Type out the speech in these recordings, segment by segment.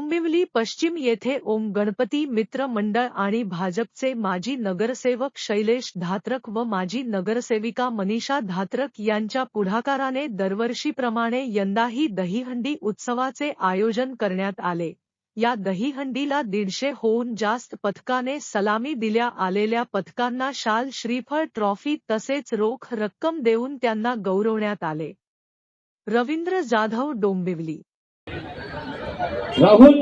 डोंबिवली पश्चिम येथे ओम गणपती मित्र मंडळ आणि भाजपचे माजी नगरसेवक शैलेश धात्रक व माजी नगरसेविका मनीषा धात्रक यांच्या पुढाकाराने दरवर्षीप्रमाणे यंदाही दहीहंडी उत्सवाचे आयोजन करण्यात आले. या दहीहंडीला दीडशे होऊन जास्त पथकाने सलामी दिल्या आलेल्या पथकांना शाल श्रीफळ ट्रॉफी तसेच रोख रक्कम देऊन त्यांना गौरवण्यात आले. रवींद्र जाधव डोंबिवली. राहुल!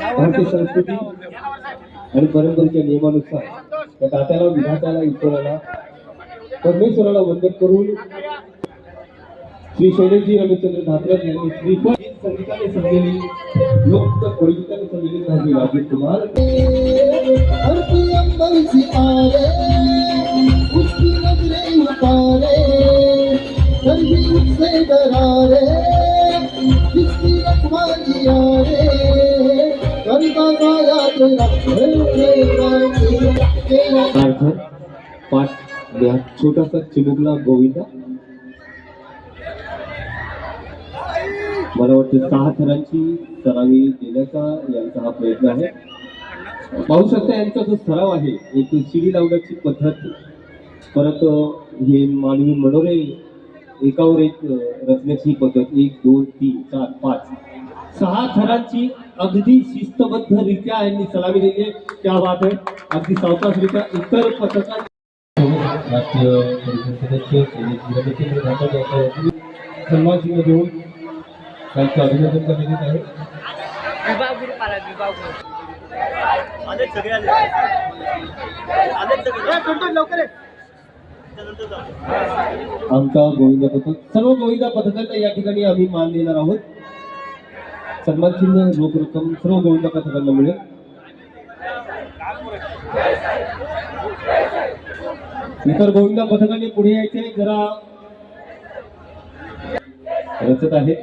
भारतीय संस्कृती आणि परंपरेच्या नियमानुसार त्या दात्याला विधात्याला ईश्वराला परमेश्वराला वंदन करून श्री शैलेशजी रमेशचंद्र धात्रक यांनी श्रीफळ संगीताने सजलेली लोक कोळीताने सजलेली धावली राजीव कुमार! पाठ छोटासा चिमुकला गोविंदा. मला वाटतं सहा थरांची सरावी देण्याचा यांचा हा प्रयत्न आहे. पाहू शकता यांचा जो सराव आहे एक शिडी लावण्याची पद्धत. परत हे मानवी मनोरे एकावर एक रचण्याची पद्धत. एक दोन तीन चार पाच. सहा थरांची अगदी शिस्तबद्धरित्या यांनी सलामी दिली आहे त्या बात आहे अगदी सावकाशरित्या इतर पथकात राष्ट्रीय परिषद सदस्य श्री रमेशचंद्र ठाकरे यांच्या वतीने सन्मान चिन्ह देऊन त्यांचं अभिनंदन करण्यात येत आहे विभाग गुरु पाला विभाग गुरु आले सगळे आले आले सगळे लवकर ये. त्यानंतर जाऊ. आमचा गोविंदा पथक सर्व गोविंदा पथकांना या ठिकाणी आम्ही मान देणार आहोत सन्मानचिन्ह रोख रक्कम सर्व गोविंदा पथकांना मिळेल. इतर गोविंदा पथकाने पुढे यायचे जरा रचत आहेत.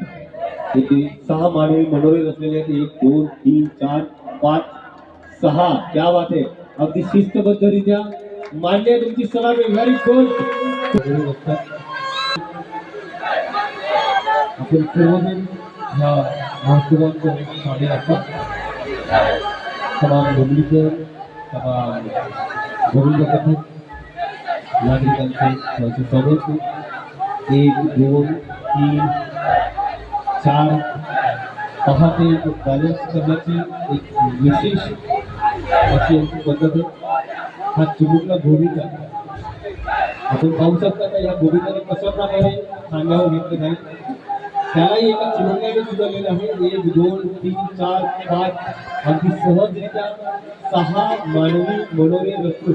सहा मानवी मनोरे रचलेले आहेत. एक दोन तीन चार पाच सहा. क्या वाट आहे अगदी शिस्तबद्धरित्या मान्य आहे तुमची सलामी व्हेरी गुड आपण सर्वजण ह्या महोत्सवात सामील असतात तमाम डोंबलीकर तमाम गोविंद कथक नागरिकांचे त्यांचे स्वागत. एक दोन तीन चार पहाटे बॅलन्स करण्याची एक विशेष अशी यांची पद्धत आहे. हा चिमुकला भूमिका आपण पाहू शकता का या भूमिकाने कशा प्रकारे सांगावं घेतलं नाही त्यालाही एका चिमुकल्याने सुधारलेलं आहे. एक दोन तीन चार पाच. अगदी सहजरित्या सहा मानवी मनोरे वस्तू.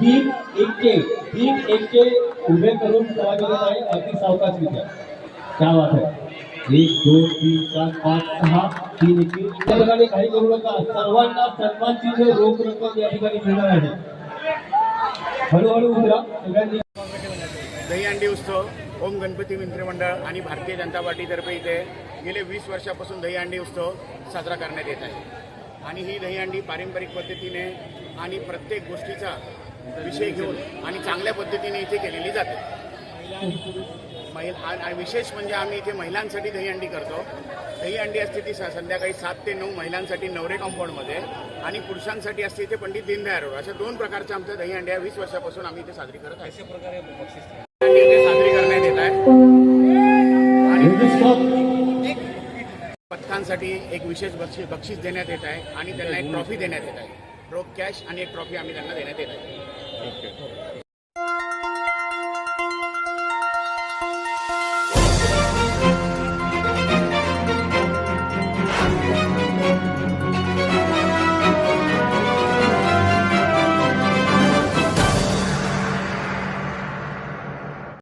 तीन एके तीन एके उभे करून करावेले आहे. अगदी सावकाशरित्या. क्या बात आहे एक दोन तीन चार पाच सहा तीन एक. त्या ठिकाणी काही करू नका. सर्वांना सन्मान जे रोख रक्कम या ठिकाणी मिळणार आहे. हळूहळू उतरा. सगळ्यांनी दहीहंडी उत्सव ओम गणपती मंत्रिमंडळ आणि भारतीय जनता पार्टीतर्फे इथे गेले वीस वर्षापासून दहीहंडी उत्सव साजरा करण्यात येत आहे. आणि ही दहीहंडी पारंपरिक पद्धतीने आणि प्रत्येक गोष्टीचा विषय घेऊन आणि चांगल्या पद्धतीने इथे केलेली जाते. महिला विशेष म्हणजे आम्ही इथे महिलांसाठी दहीहंडी करतो. दहीहंडी असते ती संध्याकाळी सात ते नऊ महिलांसाठी नवरे कंपाऊंडमध्ये आणि पुरुषांसाठी असते इथे पंडित दीनदयाळ रोड अशा दोन प्रकारच्या आमच्या दहीहंड्या वीस वर्षापासून आम्ही इथे साजरी करत आहे. येत आहे आणि पथकांसाठी एक विशेष बक्षीस बक्षीस देण्यात येत आहे आणि त्यांना एक ट्रॉफी देण्यात येत आहे. रोख कॅश आणि एक ट्रॉफी आम्ही त्यांना देण्यात येत आहे.